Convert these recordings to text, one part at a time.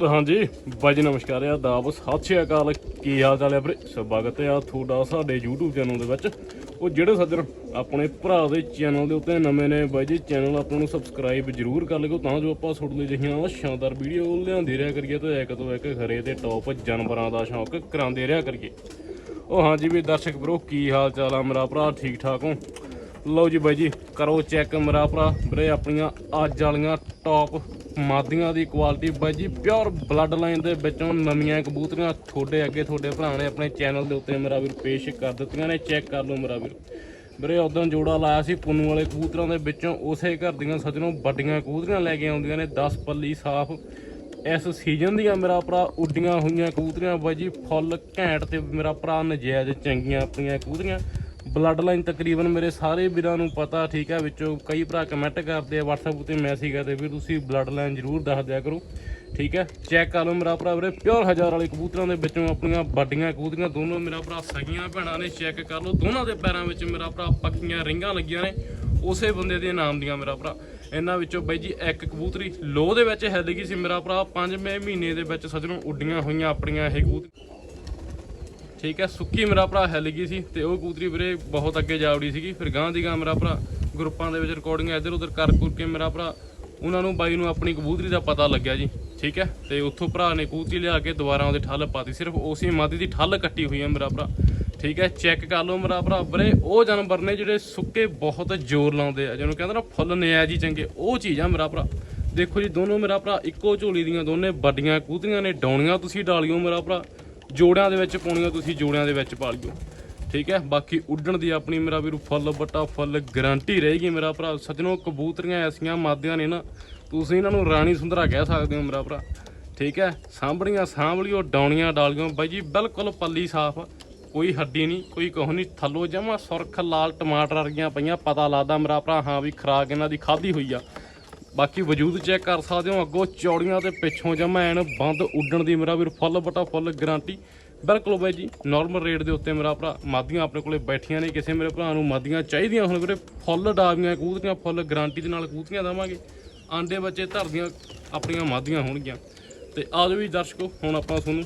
ਹਾਂਜੀ, ਬਾਈ ਜੀ ਨਮਸਕਾਰ ਆ ਦਾਬ ਸਤਿ ਸ਼੍ਰੀ ਅਕਾਲ। ਕੀ ਹਾਲ ਚਾਲ ਹੈ ਵੀਰੇ? ਸਵਾਗਤ ਆ ਤੁਹਾਡਾ ਸਾਡੇ YouTube ਚੈਨਲ ਦੇ ਵਿੱਚ। ਉਹ ਜਿਹੜੇ ਸੱਜਣ ਆਪਣੇ ਭਰਾ ਦੇ ਚੈਨਲ ਦੇ ਉੱਤੇ ਨਵੇਂ ਨੇ, ਬਾਈ ਜੀ, ਚੈਨਲ ਆਪਾਂ ਨੂੰ ਸਬਸਕ੍ਰਾਈਬ ਜਰੂਰ ਕਰ ਲਿਓ, ਤਾਂ ਜੋ ਆਪਾਂ ਤੁਹਾਡੇ ਲਈ ਜਿਹੀਆਂ ਸ਼ਾਨਦਾਰ ਵੀਡੀਓ ਲਿਆਂਦੇ ਰਿਹਾ ਕਰੀਏ ਤੇ ਇੱਕ ਤੋਂ ਇੱਕ ਖਰੇ ਤੇ ਟੌਪ ਜਾਨਵਰਾਂ ਦਾ ਸ਼ੌਂਕ ਕਰਾਉਂਦੇ ਰਿਹਾ ਕਰੀਏ। ਉਹ ਹਾਂਜੀ ਵੀ ਦਰਸ਼ਕ ਬਰੋ ਕੀ ਹਾਲ ਚਾਲ ਆ? ਮੇਰਾ ਭਰਾ ਠੀਕ ਠਾਕ ਹੋ? ਲਓ ਜੀ ਬਾਈ ਜੀ, ਕਰੋ ਚੈੱਕ ਮੇਰਾ ਭਰਾ, ਵੀਰੇ ਆਪਣੀਆਂ ਅੱਜ ਵਾਲੀਆਂ ਟੌਪ ਮਾਦੀਆਂ ਦੀ ਕੁਆਲਿਟੀ ਬਾਈ ਜੀ ਪਿਓਰ ਬਲੱਡ ਲਾਈਨ ਦੇ ਵਿੱਚੋਂ ਨਵੀਆਂ ਕਬੂਤਰੀਆਂ ਤੁਹਾਡੇ ਅੱਗੇ, ਤੁਹਾਡੇ ਭਰਾ ਨੇ ਆਪਣੇ ਚੈਨਲ ਦੇ ਉੱਤੇ ਮੇਰਾ ਵੀਰ ਪੇਸ਼ ਕਰ ਦਿੱਤੀਆਂ ਨੇ ਚੈੱਕ ਕਰ ਲਓ ਮੇਰਾ ਵੀਰ। ਵੀਰੇ, ਉਦੋਂ ਜੋੜਾ ਲਾਇਆ ਸੀ ਪੁੰਨੂ ਵਾਲੇ ਕਬੂਤਰਾਂ ਦੇ ਵਿੱਚੋਂ, ਉਸੇ ਘਰ ਦੀਆਂ ਸੱਜਣੋਂ ਵੱਡੀਆਂ ਕਬੂਤਰੀਆਂ ਲੈ ਕੇ ਆਉਂਦੀਆਂ ਨੇ 10 ਪੱਲੀ ਸਾਫ਼। ਇਸ ਸੀਜ਼ਨ ਦੀਆਂ ਮੇਰਾ ਭਰਾ ਉੱਡੀਆਂ ਹੋਈਆਂ ਕਬੂਤਰੀਆਂ, ਬਾਈ ਜੀ, ਫੁੱਲ ਘੈਂਟ ਤੇ ਮੇਰਾ ਭਰਾ ਨਜਾਇਜ਼ ਚੰਗੀਆਂ ਆਪਣੀਆਂ ਕਬੂਤਰੀਆਂ। ਬਲੱਡ ਲਾਈਨ ਤਕਰੀਬਨ ਮੇਰੇ ਸਾਰੇ ਵੀਰਾਂ ਨੂੰ ਪਤਾ, ਠੀਕ ਹੈ, ਵਿੱਚੋਂ ਕਈ ਭਰਾ ਕਮੈਂਟ ਕਰਦੇ ਆ, WhatsApp ਉਤੇ ਮੈਸੇਜ ਕਰਦੇ ਵੀ ਤੁਸੀਂ ਬਲੱਡ ਲਾਈਨ ਜ਼ਰੂਰ ਦੱਸ ਦਿਆ ਕਰੋ, ਠੀਕ ਹੈ। ਚੈੱਕ ਕਰ ਲਓ ਮੇਰਾ ਭਰਾ ਵੀਰੇ ਪਿਓਰ ਹਜ਼ਾਰ ਵਾਲੇ ਕਬੂਤਰਾਂ ਦੇ ਵਿੱਚੋਂ ਆਪਣੀਆਂ ਵੱਡੀਆਂ ਕਬੂਤਰੀਆਂ, ਦੋਨੋਂ ਮੇਰਾ ਭਰਾ ਸਗੀਆਂ ਭੈਣਾਂ ਨੇ ਚੈੱਕ ਕਰ ਲਓ। ਦੋਨਾਂ ਦੇ ਪੈਰਾਂ ਵਿੱਚ ਮੇਰਾ ਭਰਾ ਪੱਕੀਆਂ ਰਿੰਗਾਂ ਲੱਗੀਆਂ ਨੇ, ਉਸੇ ਬੰਦੇ ਦੇ ਨਾਮ ਦੀਆਂ ਮੇਰਾ ਭਰਾ। ਇਹਨਾਂ ਵਿੱਚੋਂ ਬਾਈ ਜੀ ਇੱਕ ਕਬੂਤਰੀ ਲੋਹ ਦੇ ਵਿੱਚ ਹਿੱਲ ਗਈ ਸੀ ਮੇਰਾ ਭਰਾ 5ਵੇਂ ਮਹੀਨੇ ਦੇ ਵਿੱਚ ਸੱਜਣੋਂ ਉੱਡੀਆਂ ਹੋਈਆਂ ਆਪਣੀਆਂ ਇਹ ਕਬੂਤਰ ਠੀਕ ਹੈ, ਸੁੱਕੀ ਮੇਰਾ ਭਰਾ ਹਿੱਲ ਸੀ ਤੇ ਉਹ ਕੂਤਰੀ ਵੀਰੇ ਬਹੁਤ ਅੱਗੇ ਜਾਵੜੀ ਸੀਗੀ। ਫਿਰ ਗਾਂ ਦੀ ਗਾਂ ਮੇਰਾ ਭਰਾ ਗਰੁੱਪਾਂ ਦੇ ਵਿੱਚ ਰਿਕਾਰਡਿੰਗ ਇੱਧਰ ਉੱਧਰ ਕਰ ਕੁਰ ਕੇ ਮੇਰਾ ਭਰਾ, ਉਹਨਾਂ ਨੂੰ ਬਾਈ ਨੂੰ ਆਪਣੀ ਕਬੂਤਰੀ ਦਾ ਪਤਾ ਲੱਗਿਆ ਜੀ, ਠੀਕ ਹੈ। ਤੇ ਉੱਥੋਂ ਭਰਾ ਨੇ ਕਬੂਤਰੀ ਲਿਆ ਕੇ ਦੁਬਾਰਾ ਉਹਦੇ ਠੱਲ ਪਾਤੀ, ਸਿਰਫ ਉਸੇ ਮਾਦੀ ਦੀ ਠੱਲ ਕੱਟੀ ਹੋਈ ਹੈ ਮੇਰਾ ਭਰਾ, ਠੀਕ ਹੈ। ਚੈੱਕ ਕਰ ਲਓ ਮੇਰਾ ਭਰਾ ਵੀਰੇ, ਉਹ ਜਾਨਵਰ ਨੇ ਜਿਹੜੇ ਸੁੱਕੇ ਬਹੁਤ ਜ਼ੋਰ ਲਾਉਂਦੇ ਆ, ਜਿਹਨੂੰ ਕਹਿੰਦੇ ਨਾ ਫੁੱਲ ਨਿਆਜ ਹੀ ਚੰਗੇ, ਉਹ ਚੀਜ਼ ਆ ਮੇਰਾ ਭਰਾ। ਦੇਖੋ ਜੀ, ਦੋਨੋਂ ਮੇਰਾ ਭਰਾ ਇੱਕੋ ਝੋਲੀ ਦੀਆਂ ਦੋਨੇ ਵੱਡੀਆਂ, ਕੂਤਰੀਆਂ ਨੇ ਡਾਉਣੀਆਂ, ਤੁਸੀਂ ਡਾਲਿਓ ਮੇਰਾ ਭਰਾ। ਜੋੜਿਆਂ ਦੇ ਵਿੱਚ ਪਾਉਣੀਆਂ ਤੁਸੀਂ ਜੋੜਿਆਂ ਦੇ ਵਿੱਚ ਪਾ ਲਿਓ। ਠੀਕ ਹੈ? ਬਾਕੀ ਉੱਡਣ ਦੀ ਆਪਣੀ ਮੇਰਾ ਵੀਰੂ ਫੁੱਲ ਬੱਟਾ ਫੁੱਲ ਗਾਰੰਟੀ ਰਹੇਗੀ ਮੇਰਾ ਭਰਾ। ਸੱਜਣੋ, ਕਬੂਤਰੀਆਂ ਐਸੀਆਂ ਮਾਦਿਆਂ ਨੇ ਨਾ, ਤੁਸੀਂ ਇਹਨਾਂ ਨੂੰ ਰਾਣੀ ਸੁੰਦਰਾ ਕਹਿ ਸਕਦੇ ਹੋ ਮੇਰਾ ਭਰਾ। ਠੀਕ ਹੈ? ਸਾਂਭੜੀਆਂ ਸਾਂਭਲੀਓ, ਡਾਉਣੀਆਂ ਡਾਲੀਆਂ ਬਾਈ ਜੀ, ਬਿਲਕੁਲ ਪੱਲੀ ਸਾਫ਼। ਕੋਈ ਹੱਡੀ ਨਹੀਂ, ਕੋਈ ਕੁਛ ਨਹੀਂ। ਥੱਲੋ ਜਮਾ ਸੁਰਖ ਲਾਲ ਟਮਾਟਰ ਵਰਗੀਆਂ ਪਈਆਂ, ਪਤਾ ਲੱਗਦਾ ਮੇਰਾ ਭਰਾ, ਹਾਂ ਵੀ ਖਰਾਕ ਇਹਨਾਂ ਦੀ ਖਾਧੀ ਹੋਈ ਆ। ਬਾਕੀ ਵਜੂਦ ਚੈੱਕ ਕਰ ਸਕਦੇ ਹੋ, ਅੱਗੋਂ ਚੌੜੀਆਂ ਤੇ ਪਿੱਛੋਂ ਜਮਾ ਐਨ ਬੰਦ ਉੱਡਣ ਦੀ ਮੇਰਾ ਵੀਰ ਫੁੱਲ ਬਟਾ ਫੁੱਲ ਗਾਰੰਟੀ। ਬਿਲਕੁਲ ਬਾਈ ਜੀ ਨਾਰਮਲ ਰੇਟ ਦੇ ਉੱਤੇ ਮੇਰਾ ਭਰਾ ਮਾਦੀਆਂ ਆਪਣੇ ਕੋਲੇ ਬੈਠੀਆਂ ਨੇ, ਕਿਸੇ ਮੇਰੇ ਭਰਾ ਨੂੰ ਮਾਦੀਆਂ ਚਾਹੀਦੀਆਂ ਹੁਣ ਵੀਰੇ, ਫੁੱਲ ਡਾਵੀਆਂ ਕਬੂਤਰੀਆਂ ਫੁੱਲ ਗਾਰੰਟੀ ਦੇ ਨਾਲ ਕਬੂਤਰੀਆਂ ਦੇਵਾਂਗੇ। ਆਂਡੇ ਬੱਚੇ ਧਰਦੀਆਂ ਆਪਣੀਆਂ ਮਾਦੀਆਂ ਹੋਣਗੀਆਂ। ਤੇ ਆਜੋ ਵੀ ਦਰਸ਼ਕੋ, ਹੁਣ ਆਪਾਂ ਤੁਹਾਨੂੰ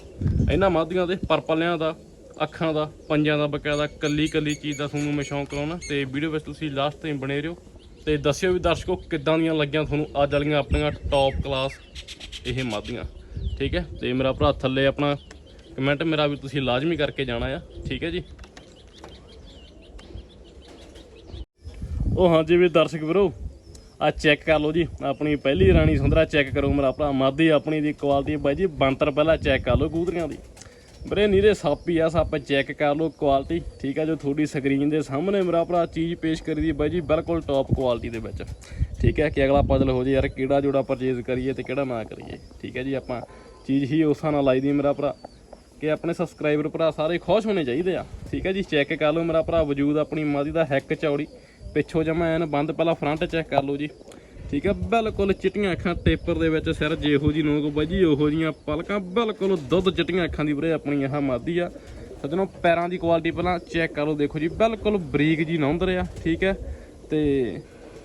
ਇਹਨਾਂ ਮਾਦੀਆਂ ਦੇ ਪਰਪਲਿਆਂ ਦਾ, ਅੱਖਾਂ ਦਾ, ਪੰਜਾਂ ਦਾ, ਬਕਾਇਦਾ ਕੱਲੀ ਕੱਲੀ ਚੀਜ਼ ਦਾ ਤੁਹਾਨੂੰ ਮੈਂ ਸ਼ੌਂਕ ਕਰਾਉਣਾ ਤੇ ਵੀਡੀਓ ਵਿੱਚ ਤੁਸੀਂ ਲਾਸਟ ਤਾਈਂ ਬਣੇ ਰਹੋ। ਤੇ ਦੱਸਿਓ ਵੀ ਦਰਸ਼ਕੋ ਕਿੱਦਾਂ ਦੀਆਂ ਲੱਗੀਆਂ ਤੁਹਾਨੂੰ ਅੱਜ ਵਾਲੀਆਂ ਆਪਣੀਆਂ ਟੌਪ ਕਲਾਸ ਇਹ ਮਾਦੀਆਂ, ਠੀਕ ਹੈ? ਤੇ ਮੇਰਾ ਭਰਾ ਥੱਲੇ ਆਪਣਾ ਕਮੈਂਟ ਮੇਰਾ ਵੀ ਤੁਸੀਂ ਲਾਜ਼ਮੀ ਕਰਕੇ ਜਾਣਾ ਆ, ਠੀਕ ਹੈ ਜੀ? ਉਹ ਹਾਂਜੀ ਵੀ ਦਰਸ਼ਕ ਵੀਰੋ, ਆ ਚੈੱਕ ਕਰ ਲਓ ਜੀ, ਆਪਣੀ ਪਹਿਲੀ ਰਾਣੀ ਸੁੰਦਰਾ ਚੈੱਕ ਕਰੋ ਮੇਰਾ ਭਰਾ, ਮਾਦੀ ਆਪਣੀ ਦੀ ਕੁਆਲਿਟੀ ਬਾਈ ਜੀ ਬੰਤਰ ਪਹਿਲਾਂ ਚੈੱਕ ਕਰ ਲਓ ਕੂਦਰੀਆਂ ਦੀ। ਵੀਰੇ, ਨੀਰੇ ਸੱਪ ਹੀ ਆ ਸੱਪ ਚੈੱਕ ਕਰ ਲਓ ਕੁਆਲਿਟੀ ਠੀਕ ਆ, ਜੋ ਤੁਹਾਡੀ ਸਕਰੀਨ ਦੇ ਸਾਹਮਣੇ ਮੇਰਾ ਭਰਾ ਚੀਜ਼ ਪੇਸ਼ ਕਰੀ ਦੀ ਬਾਈ ਜੀ, ਬਿਲਕੁਲ ਟੌਪ ਕੁਆਲਿਟੀ ਦੇ ਵਿੱਚ। ਠੀਕ ਹੈ ਕਿ ਅਗਲਾ ਪਜ਼ਲ ਹੋ ਜੇ ਯਾਰ, ਕਿਹੜਾ ਜੋੜਾ ਪਰਚੇਜ਼ ਕਰੀਏ ਤੇ ਕਿਹੜਾ ਨਾ ਕਰੀਏ। ਠੀਕ ਹੈ ਜੀ, ਆਪਾਂ ਚੀਜ਼ ਹੀ ਉਸ ਨਾਲ ਲਾਈ ਦੀ ਮੇਰਾ ਭਰਾ, ਕਿ ਆਪਣੇ ਸਬਸਕ੍ਰਾਈਬਰ ਭਰਾ ਸਾਰੇ ਖੁਸ਼ ਹੋਣੇ ਚਾਹੀਦੇ ਆ। ਠੀਕ ਹੈ ਜੀ ਚੈੱਕ ਕਰ ਲਓ ਮੇਰਾ ਭਰਾ, ਵਜੂਦ ਆਪਣੀ ਮਾਦੀ ਦਾ ਹੈਕ ਚੌੜੀ, ਪਿੱਛੋਂ ਜਮਾ ਐਨ ਬੰਦ, ਪਹਿਲਾਂ ਫਰੰਟ ਚੈੱਕ ਕਰ ਲਓ ਜੀ। ਠੀਕ ਹੈ ਬਿਲਕੁਲ ਚਿੱਟੀਆਂ ਅੱਖਾਂ ਟੇਪਰ ਦੇ ਵਿੱਚ ਸਿਰ ਜਿਹੋ ਜੀ ਨੋਕ ਬਾਜੀ, ਉਹੋ ਜੀਆਂ ਪਲਕਾਂ, ਬਿਲਕੁਲ ਦੁੱਧ ਚਿੱਟੀਆਂ ਅੱਖਾਂ ਦੀ ਵੀਰੇ ਆਪਣੀ ਆਹ ਮਾਦੀ ਆ। ਸੱਜਣੋ, ਪੈਰਾਂ ਦੀ ਕੁਆਲਿਟੀ ਪਹਿਲਾਂ ਚੈੱਕ ਕਰ ਲਓ, ਦੇਖੋ ਜੀ, ਬਿਲਕੁਲ ਬਰੀਕ ਜੀ ਨੌਂਦਰ ਆ, ਠੀਕ ਹੈ ਤੇ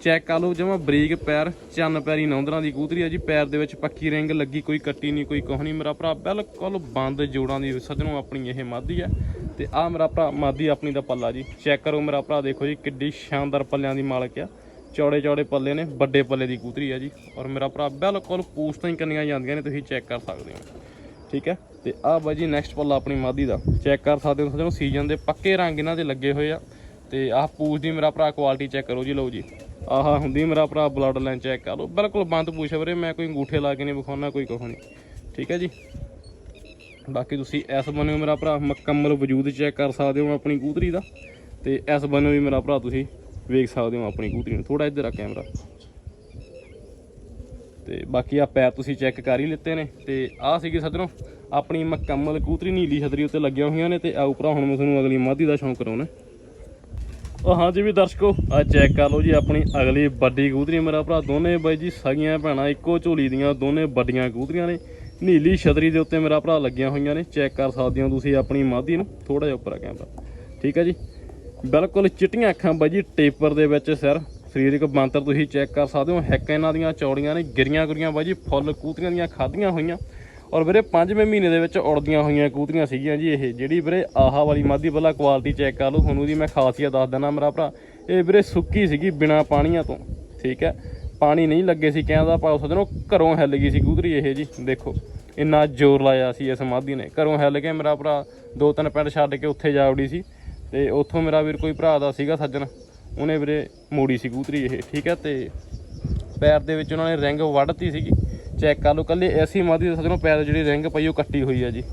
ਚੈੱਕ ਕਰ ਲਓ, ਜਮਾ ਬਰੀਕ ਪੈਰ, ਚੰਨ ਪੈਰੀ ਨੌਂਦਰਾਂ ਦੀ ਕੂਤਰੀ ਆ ਜੀ, ਪੈਰ ਦੇ ਵਿੱਚ ਪੱਕੀ ਰਿੰਗ ਲੱਗੀ, ਕੋਈ ਕੱਟੀ ਨਹੀਂ, ਕੋਈ ਕੁਛ ਨਹੀਂ। ਮੇਰਾ ਭਰਾ ਬਿਲਕੁਲ ਬੰਦ ਜੋੜਾਂ ਦੀ ਸੱਜਣੋ ਆਪਣੀ ਇਹ ਮਾਦੀ ਆ। ਤੇ ਆ ਮੇਰਾ ਭਰਾ ਮਾਦੀ ਆਪਣੀ ਦਾ ਪੱਲਾ ਜੀ। ਚੈੱਕ ਕਰੋ ਮੇਰਾ ਭਰਾ, ਦੇਖੋ ਜੀ, ਕਿੱਡੀ ਸ਼ਾਨਦਾਰ ਪੱਲਿਆਂ ਦੀ ਮਾਲਕ ਆ। ਚੌੜੇ ਚੌੜੇ ਪੱਲੇ ਨੇ, ਵੱਡੇ ਪੱਲੇ ਦੀ ਕੂਤਰੀ ਆ ਜੀ। ਔਰ ਮੇਰਾ ਭਰਾ ਬਿਲਕੁਲ ਪੂਛ ਹੀ ਕੰਨੀਆਂ ਜਾਂਦੀਆਂ ਨੇ, ਤੁਸੀਂ ਚੈੱਕ ਕਰ ਸਕਦੇ ਹੋ। ਠੀਕ ਹੈ? ਤੇ ਆ ਬਾਈ ਜੀ ਨੈਕਸਟ ਪੱਲਾ ਆਪਣੀ ਮਾਦੀ ਦਾ। ਚੈੱਕ ਕਰ ਸਕਦੇ ਹੋ ਸੱਜਣੋ ਸੀਜ਼ਨ ਦੇ ਪੱਕੇ ਰੰਗ ਇਹਨਾਂ ਦੇ ਲੱਗੇ ਹੋਏ ਆ। ਤੇ ਆਹ ਪੂਛ ਦੀ ਮੇਰਾ ਭਰਾ ਕੁਆਲਿਟੀ ਚੈੱਕ ਕਰੋ ਜੀ, ਲਓ ਜੀ। ਆਹ ਹੁੰਦੀ ਮੇਰਾ ਭਰਾ ਬਲੱਡ ਲਾਈਨ ਚੈੱਕ ਕਰ ਲਓ। ਬਿਲਕੁਲ ਬੰਦ ਪੂਛ ਹੈ ਵੀਰੇ, ਮੈਂ ਕੋਈ ਅੰਗੂਠੇ ਲਾ ਕੇ ਨਹੀਂ ਵਿਖਾਉਣਾ, ਕੋਈ ਕੁਛ ਨਹੀਂ। ਠੀਕ ਹੈ ਜੀ? ਬਾਕੀ ਤੁਸੀਂ ਇਸ ਬੰਨੇ ਮੇਰਾ ਭਰਾ ਮੁਕੰਮਲ ਵਜੂਦ ਚੈੱਕ ਕਰ ਸਕਦੇ ਹੋ ਆਪਣੀ ਕੂਤਰੀ ਦਾ। ਤੇ ਇਸ ਬੰਨੇ ਵੀ ਮੇਰਾ ਭਰਾ ਤੁਸੀਂ ਵੇਖ ਸਕਦੇ ਹੋ ਆਪਣੀ ਕੂਤਰੀ ਨੂੰ। ਥੋੜਾ ਇੱਧਰ ਆ ਕੈਮਰਾ। ਤੇ ਬਾਕੀ ਆ ਪੈਰ ਤੁਸੀਂ ਚੈੱਕ ਕਰ ਹੀ ਲਿੱਤੇ ਨੇ। ਤੇ ਆਹ ਸੀਗੀ ਸੱਜਣੋ, ਆਪਣੀ ਮੁਕੰਮਲ ਕੂਤਰੀ ਨੀਲੀ ਛਤਰੀ ਉੱਤੇ ਲੱਗੀਆਂ ਹੋਈਆਂ ਨੇ ਤੇ ਆ ਉਪਰਾ ਹੁਣ ਮੈਂ ਤੁਹਾਨੂੰ ਅਗਲੀ ਮਾਦੀ ਦਾ ਸ਼ੌਂਕ ਕਰਾਉਣਾ। ਉਹ ਹਾਂਜੀ ਵੀ ਦਰਸ਼ਕੋ ਆ ਚੈੱਕ ਕਰ ਲਓ ਜੀ ਆਪਣੀ ਅਗਲੀ ਵੱਡੀ ਕਬੂਤਰੀ ਮੇਰਾ ਭਰਾ, ਦੋਨੇ ਬਾਈ ਜੀ ਸਗੀਆਂ ਭੈਣਾਂ, ਇੱਕੋ ਝੋਲੀ ਦੀਆਂ ਦੋਨੇ ਵੱਡੀਆਂ ਕਬੂਤਰੀਆਂ ਨੇ। ਨੀਲੀ ਛਤਰੀ ਦੇ ਉੱਤੇ ਮੇਰਾ ਭਰਾ ਲੱਗੀਆਂ ਹੋਈਆਂ ਨੇ। ਚੈੱਕ ਕਰ ਸਕਦੇ ਹੋ ਤੁਸੀਂ ਆਪਣੀ ਮਾਦੀ ਨੂੰ। ਥੋੜਾ ਜਿਹਾ ਉੱਪਰ ਆ ਕੈਮਰਾ। ਠੀਕ ਹੈ ਜੀ? ਬਿਲਕੁਲ ਚਿੱਟੀਆਂ ਅੱਖਾਂ ਬਾਈ ਜੀ, ਟੇਪਰ ਦੇ ਵਿੱਚ ਸਿਰ। ਸਰੀਰਕ ਬਣਤਰ ਤੁਸੀਂ ਚੈੱਕ ਕਰ ਸਕਦੇ ਹੋ। ਹੈਕ ਇਹਨਾਂ ਦੀਆਂ, ਚੌੜੀਆਂ ਨੇ, ਗਿਰੀਆਂ ਗੁਰੀਆਂ ਬਾਈ ਜੀ, ਫੁੱਲ ਕੂਤਰੀਆਂ ਦੀਆਂ ਖਾਧੀਆਂ ਹੋਈਆਂ। ਔਰ ਵੀਰੇ, ਪੰਜਵੇਂ ਮਹੀਨੇ ਦੇ ਵਿੱਚ ਉੜਦੀਆਂ ਹੋਈਆਂ ਕੂਤਰੀਆਂ ਸੀਗੀਆਂ ਜੀ ਇਹ, ਜਿਹੜੀ ਵੀਰੇ ਆਹਾ ਵਾਲੀ ਮਾਦੀ ਪਹਿਲਾਂ ਕੁਆਲਿਟੀ ਚੈੱਕ ਕਰ ਲਓ। ਤੁਹਾਨੂੰ ਦੀ ਮੈਂ ਖਾਸੀਅਤ ਦੱਸ ਦਿੰਦਾ ਮੇਰਾ ਭਰਾ। ਇਹ ਵੀਰੇ ਸੁੱਕੀ ਸੀਗੀ ਬਿਨਾ ਪਾਣੀਆਂ ਤੋਂ, ਠੀਕ ਹੈ? ਪਾਣੀ ਨਹੀਂ ਲੱਗੇ ਸੀ, ਕਹਿੰਦਾ ਪਾਉ ਸਕਦੇ ਹੋ ਘਰੋਂ ਹਿੱਲ ਗਈ ਸੀ ਕੂਤਰੀ ਇਹ ਜੀ, ਦੇਖੋ। ਇੰਨਾ ਜ਼ੋਰ ਲਾਇਆ ਸੀ ਇਸ ਮਾਦੀ ਨੇ। ਘਰੋਂ ਹਿੱਲ ਕੇ ਮੇਰਾ ਭਰਾ ਦੋ ਤਿੰਨ ਪਿੰਡ ਛੱਡ ਕੇ ਉੱਥੇ ਜਾ ਵੜੀ ਸੀ। ਤੇ ਉੱਥੋਂ ਮੇਰਾ ਵੀਰ ਕੋਈ ਭਰਾ ਦਾ ਸੀਗਾ ਸੱਜਣ, ਉਹਨੇ ਵੀਰੇ ਮੋੜੀ ਸੀ ਕੂਤਰੀ ਇਹ, ਠੀਕ ਹੈ, ਤੇ ਪੈਰ ਦੇ ਵਿੱਚ ਉਹਨਾਂ ਨੇ ਰਿੰਗ ਵੱਢਤੀ ਸੀਗੀ, ਚੈੱਕ ਕਰ ਲਓ ਕੱਲੇ ਐਸੀ ਮਾਦੀ ਦੇ ਸੱਜਣੋਂ ਪੈਰ ਜਿਹੜੀ ਰਿੰਗ ਪਈ ਉਹ ਕੱਟੀ ਹੋਈ ਆ ਜੀ।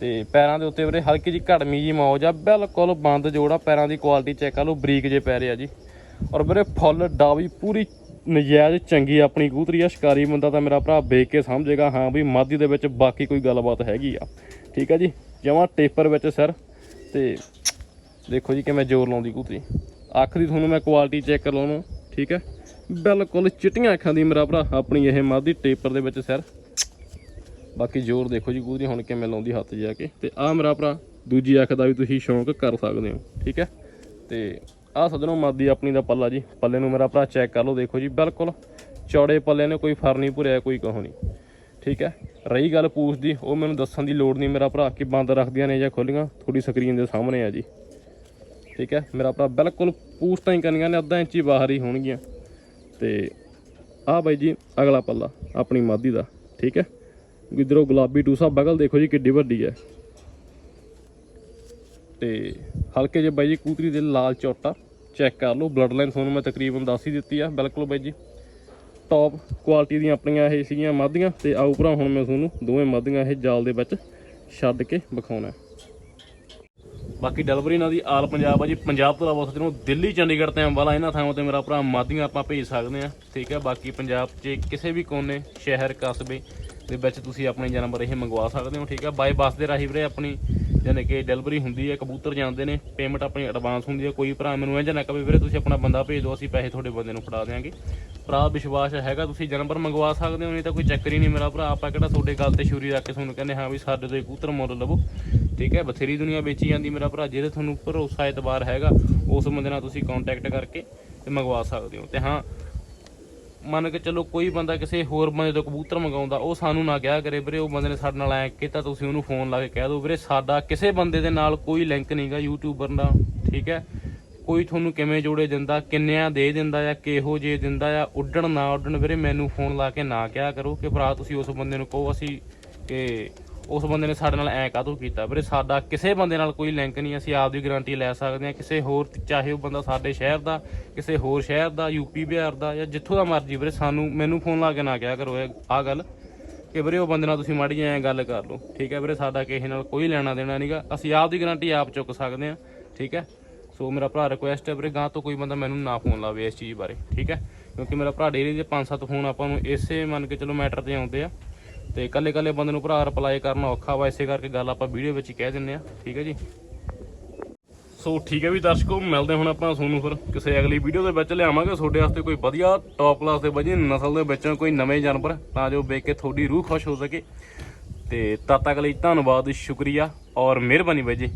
ਤੇ ਪੈਰਾਂ ਦੇ ਉੱਤੇ ਵੀਰੇ ਹਲਕੀ ਜੀ ਘੜਮੀ ਜੀ ਮੌਜ ਆ, ਬਿਲਕੁਲ ਬੰਦ ਜੋੜਾ ਪੈਰਾਂ ਦੀ ਕੁਆਲਿਟੀ ਚੈੱਕ ਕਰ ਲਓ, ਬਰੀਕ ਜੇ ਪੈ ਰਿਹਾ ਜੀ। ਔਰ ਵੀਰੇ ਫੁੱਲ ਡਾਵੀ ਪੂਰੀ ਨਜਾਇਜ਼ ਚੰਗੀ ਆਪਣੀ ਕੂਤਰੀ ਆ, ਸ਼ਿਕਾਰੀ ਬੰਦਾ ਤਾਂ ਮੇਰਾ ਭਰਾ ਵੇਖ ਕੇ ਸਮਝੇਗਾ, ਹਾਂ ਵੀ ਮਾਦੀ ਦੇ ਵਿੱਚ ਬਾਕੀ ਕੋਈ ਗੱਲਬਾਤ ਹੈਗੀ ਆ। ਠੀਕ ਆ ਜੀ, ਜਮਾਂ ਟੇਪਰ ਵਿੱਚ ਸਰ ਤੇ ਦੇਖੋ ਜੀ ਕਿਵੇਂ ਜ਼ੋਰ ਲਾਉਂਦੀ ਕੂਤਰੀ ਅੱਖ ਦੀ ਤੁਹਾਨੂੰ ਮੈਂ ਕੁਆਲਿਟੀ ਚੈੱਕ ਕਰ ਲਾਉਣਾ ਠੀਕ ਹੈ? ਬਿਲਕੁਲ ਚਿੱਟੀਆਂ ਅੱਖਾਂ ਦੀ ਮੇਰਾ ਭਰਾ, ਆਪਣੀ ਇਹ ਮਾਦੀ ਟੇਪਰ ਦੇ ਵਿੱਚ ਸਿਰ। ਬਾਕੀ ਜ਼ੋਰ ਦੇਖੋ ਜੀ ਕੂਤਰੀ ਹੁਣ ਕਿਵੇਂ ਲਾਉਂਦੀ ਹੱਥ ਜਾ ਕੇ। ਤੇ ਆਹ ਮੇਰਾ ਭਰਾ, ਦੂਜੀ ਅੱਖ ਦਾ ਵੀ ਤੁਸੀਂ ਸ਼ੌਂਕ ਕਰ ਸਕਦੇ ਹੋ, ਠੀਕ ਹੈ? ਤੇ ਆਹ ਸੱਜਣੋ ਮਾਦੀ ਆਪਣੀ ਦਾ ਪੱਲਾ ਜੀ, ਪੱਲੇ ਨੂੰ ਮੇਰਾ ਭਰਾ ਚੈੱਕ ਕਰ ਲਓ, ਦੇਖੋ ਜੀ, ਬਿਲਕੁਲ ਚੌੜੇ ਪੱਲੇ ਨੇ, ਕੋਈ ਫਰ ਨਹੀਂ ਭੁਰਿਆ, ਕੋਈ ਕਹੋ ਨਹੀਂ, ਠੀਕ ਹੈ? ਰਹੀ ਗੱਲ ਪੂਛ ਦੀ, ਉਹ ਮੈਨੂੰ ਦੱਸਣ ਦੀ ਲੋੜ ਨਹੀਂ ਮੇਰਾ ਭਰਾ, ਕਿ ਬੰਦ ਰੱਖਦੀਆਂ ਨੇ ਜਾਂ ਖੋਲੀਆਂ ਥੋੜੀ ਸਕਰੀਨ ਦੇ ਸਾਹਮਣੇ ਆ ਜੀ। ਠੀਕ ਹੈ? ਮੇਰਾ ਭਰਾ ਬਿਲਕੁਲ ਪੂਛ ਹੀ ਕਰਨੀਆਂ ਨੇ, ਅੱਧਾ ਇੰਚੀ ਬਾਹਰ ਹੀ ਹੋਣਗੀਆਂ। ਤੇ ਆਹ ਬਾਈ ਜੀ, ਅਗਲਾ ਪੱਲਾ, ਆਪਣੀ ਮਾਦੀ ਦਾ, ਠੀਕ ਹੈ? ਇਧਰੋਂ ਗੁਲਾਬੀ ਟੂਸਾ, ਬਗਲ ਦੇਖੋ ਜੀ ਕਿੱਡੀ ਵੱਡੀ ਹੈ। ਤੇ ਹਲਕੇ ਜੇ ਬਾਈ ਜੀ, ਕੂਤਰੀ ਦੇ ਲਾਲ ਚੋਟਾ, ਚੈੱਕ ਕਰ ਲਓ ਬਲੱਡ ਲਾਈਨ ਤੁਹਾਨੂੰ ਮੈਂ ਤਕਰੀਬਨ ਦੱਸ ਹੀ ਦਿੱਤੀ ਆ, ਬਿਲਕੁਲ ਬਾਈ ਜੀ। ਟੌਪ ਕੁਆਲਿਟੀ ਦੀਆਂ ਆਪਣੀਆਂ ਇਹ ਸੀਗੀਆਂ ਮਾਦੀਆਂ, ਤੇ ਆਓ ਭਰਾ, ਹੁਣ ਮੈਂ ਤੁਹਾਨੂੰ ਦੋਵੇਂ ਮਾਦੀਆਂ ਇਹ ਜਾਲ ਦੇ ਵਿੱਚ ਛੱਡ ਕੇ ਵਿਖਾਉਣਾ ਬਾਕੀ ਡਿਲੀਵਰੀ ਇਹਨਾਂ ਦੀ ਆਲ ਪੰਜਾਬ ਆ ਜੀ। ਪੰਜਾਬ ਤੋਂ ਇਲਾਵਾ ਸੱਜਣੋ, ਦਿੱਲੀ, ਚੰਡੀਗੜ੍ਹ ਤੇ ਅੰਬਾਲਾ, ਇਹਨਾਂ ਥਾਵਾਂ ਤੇ ਮੇਰਾ ਭਰਾ ਮਾਦੀਆਂ ਆਪਾਂ ਭੇਜ ਸਕਦੇ ਆ ਠੀਕ ਹੈ, ਬਾਕੀ ਪੰਜਾਬ 'ਚ ਕਿਸੇ ਵੀ ਕੋਨੇ, ਸ਼ਹਿਰ, ਕਸਬੇ ਦੇ ਵਿੱਚ ਤੁਸੀਂ ਆਪਣੇ ਜਾਨਵਰ ਇਹ ਮੰਗਵਾ ਸਕਦੇ ਹੋ, ਠੀਕ ਹੈ। ਬਾਈ ਬੱਸ ਦੇ ਰਾਹੀਂ ਵੀਰੇ ਆਪਣੀ, ਯਾਨੀ ਕਿ ਡਿਲੀਵਰੀ ਹੁੰਦੀ ਹੈ, ਕਬੂਤਰ ਜਾਂਦੇ ਨੇ ਪੇਮੈਂਟ ਆਪਣੀ ਐਡਵਾਂਸ ਹੁੰਦੀ ਹੈ। ਕੋਈ ਭਰਾ ਮੈਨੂੰ ਇੰਝ ਨਾ ਕਹੇ ਵੀਰੇ ਤੁਸੀਂ ਆਪਣਾ ਬੰਦਾ ਭੇਜ ਦਿਓ, ਅਸੀਂ ਪੈਸੇ ਤੁਹਾਡੇ ਬੰਦੇ ਨੂੰ ਫੜਾ ਦੇਵਾਂਗੇ ਭਰਾ ਵਿਸ਼ਵਾਸ ਹੈਗਾ, ਤੁਸੀਂ ਜਾਨਵਰ ਮੰਗਵਾ ਸਕਦੇ ਹੋ, ਨਹੀਂ ਤਾਂ ਕੋਈ ਚੱਕਰ ਹੀ ਨਹੀਂ ਮੇਰਾ ਭਰਾ। ਆਪਾਂ ਕਿਹੜਾ ਤੁਹਾਡੇ ਗੱਲ ਤੇ ਛੁਰੀ ਰੱਖ ਕੇ ਤੁਹਾਨੂੰ ਕਹਿੰਦੇ ਹਾਂ ਵੀ ਸਾਡੇ ਤੋਂ ਇਹ ਕਬੂਤਰ ਮੁੱਲ ਲਵੋ। ਠੀਕ ਹੈ, ਬਥੇਰੀ ਦੁਨੀਆ ਵੇਚੀ ਜਾਂਦੀ ਮੇਰਾ ਭਰਾ, ਜਿਹਦੇ ਤੁਹਾਨੂੰ ਭਰੋਸਾ ਇਤਬਾਰ ਹੈਗਾ, ਉਸ ਬੰਦੇ ਨਾਲ ਤੁਸੀਂ ਕੰਟੈਕਟ ਕਰਕੇ ਤੇ ਮੰਗਵਾ ਸਕਦੇ ਹੋ। ਤੇ ਹਾਂ, ਮੰਨ ਕੇ ਚਲੋ ਕੋਈ ਬੰਦਾ ਕਿਸੇ ਹੋਰ ਬੰਦੇ ਤੋਂ ਕਬੂਤਰ ਮੰਗਾਉਂਦਾ ਉਹ ਸਾਨੂੰ ਨਾ ਕਿਹਾ ਕਰੇ ਵੀਰੇ, ਉਹ ਬੰਦੇ ਨੇ ਸਾਡੇ ਨਾਲ ਐ ਕੀਤਾ, ਤੁਸੀਂ ਉਹਨੂੰ ਫੋਨ ਲਾ ਕੇ ਕਹਿ ਦਿਓ ਵੀਰੇ, ਸਾਡਾ ਕਿਸੇ ਬੰਦੇ ਦੇ ਨਾਲ ਕੋਈ ਲਿੰਕ ਨਹੀਂਗਾ ਯੂਟਿਊਬਰ ਨਾਲ ਠੀਕ ਹੈ ਕੋਈ ਤੁਹਾਨੂੰ ਕਿਵੇਂ ਜੋੜੇ ਦਿੰਦਾ, ਕਿੰਨਿਆਂ ਦੇ ਦਿੰਦਾ ਆ ਕਿਹੋ ਜੇ ਦਿੰਦਾ ਆ ਉੱਡਣ ਨਾ ਉੱਡਣ, ਵੀਰੇ ਮੈਨੂੰ ਫੋਨ ਲਾ ਕੇ ਨਾ ਕਿਹਾ ਕਰੋ ਕਿ ਭਰਾ ਤੁਸੀਂ ਉਸ ਬੰਦੇ ਨੂੰ ਕਹੋ ਅਸੀਂ ਕਿ ਉਸ ਬੰਦੇ ਨੇ ਸਾਡੇ ਨਾਲ ਐ ਕਾਹਤੋਂ ਕੀਤਾ। ਵੀਰੇ ਸਾਡਾ ਕਿਸੇ ਬੰਦੇ ਨਾਲ ਕੋਈ ਲਿੰਕ ਨਹੀਂ, ਅਸੀਂ ਆਪ ਦੀ ਗਾਰੰਟੀ ਲੈ ਸਕਦੇ ਹਾਂ। ਕਿਸੇ ਹੋਰ ਚਾਹੇ ਉਹ ਬੰਦਾ ਸਾਡੇ ਸ਼ਹਿਰ ਦਾ, ਕਿਸੇ ਹੋਰ ਸ਼ਹਿਰ ਦਾ ਯੂਪੀ ਬਿਹਾਰ ਦਾ ਜਾਂ ਜਿੱਥੋਂ ਦਾ ਮਰਜ਼ੀ, ਵੀਰੇ ਸਾਨੂੰ, ਮੈਨੂੰ ਫੋਨ ਲਾ ਕੇ ਨਾ ਕਿਹਾ ਕਰੋ ਇਹ ਆ ਗੱਲ ਕਿ ਵੀਰੇ ਉਹ ਬੰਦੇ ਨਾਲ ਤੁਸੀਂ ਮਾੜੀ ਜਿਹੀ ਐਂ ਗੱਲ ਕਰ ਲਓ। ਠੀਕ ਹੈ ਵੀਰੇ, ਸਾਡਾ ਕਿਸੇ ਨਾਲ ਕੋਈ ਲੈਣਾ ਦੇਣਾ ਨਹੀਂਗਾ ਅਸੀਂ ਆਪ ਦੀ ਗਾਰੰਟੀ ਆਪ ਚੁੱਕ ਸਕਦੇ ਹਾਂ। ਠੀਕ ਹੈ? ਸੋ ਮੇਰਾ ਭਰਾ ਰਿਕੁਐਸਟ ਹੈ ਵੀਰੇ ਗਾਂ ਤੋਂ ਕੋਈ ਬੰਦਾ ਮੈਨੂੰ ਨਾ ਫੋਨ ਲਾਵੇ ਇਸ ਚੀਜ਼ ਬਾਰੇ, ਠੀਕ ਹੈ? ਕਿਉਂਕਿ ਮੇਰਾ ਭਰਾ ਡੇਰੀ ਦੇ 5-7 ਫੋਨ ਆਪਾਂ ਨੂੰ ਇਸੇ ਮੰਨ ਕੇ ਚਲੋ ਮੈਟਰ ਤੇ ਆਉਂਦੇ ਆ। ਤੇ ਕੱਲੇ ਕੱਲੇ ਬੰਦੇ ਨੂੰ ਭਰਾ ਰਿਪਲਾਈ ਕਰਨਾ ਔਖਾ ਵਾ, ਇਸੇ ਕਰਕੇ ਗੱਲ ਆਪਾਂ ਵੀਡੀਓ ਵਿੱਚ ਹੀ ਕਹਿ ਦਿੰਨੇ ਆ, ਠੀਕ ਹੈ ਜੀ? ਸੋ ਠੀਕ ਹੈ ਵੀ ਦਰਸ਼ਕੋ, ਮਿਲਦੇ ਹੁਣ ਆਪਾਂ ਤੁਹਾਨੂੰ ਫਿਰ ਕਿਸੇ ਅਗਲੀ ਵੀਡੀਓ ਦੇ ਵਿੱਚ ਲਿਆਵਾਂਗੇ। ਤੁਹਾਡੇ ਵਾਸਤੇ ਕੋਈ ਵਧੀਆ ਟੌਪ ਕਲਾਸ ਦੇ ਵਧੀਆ ਨਸਲ ਦੇ ਵਿੱਚੋਂ ਕੋਈ ਨਵੇਂ ਜਾਨਵਰ, ਤਾਂ ਜੋ ਵੇਖ ਕੇ ਤੁਹਾਡੀ ਰੂਹ ਖੁਸ਼ ਹੋ ਸਕੇ। ਤੇ ਤਦ ਤੱਕ ਲਈ ਧੰਨਵਾਦ, ਸ਼ੁਕਰੀਆ ਔਰ ਮਿਹਰਬਾਨੀ ਬਾਈ ਜੀ।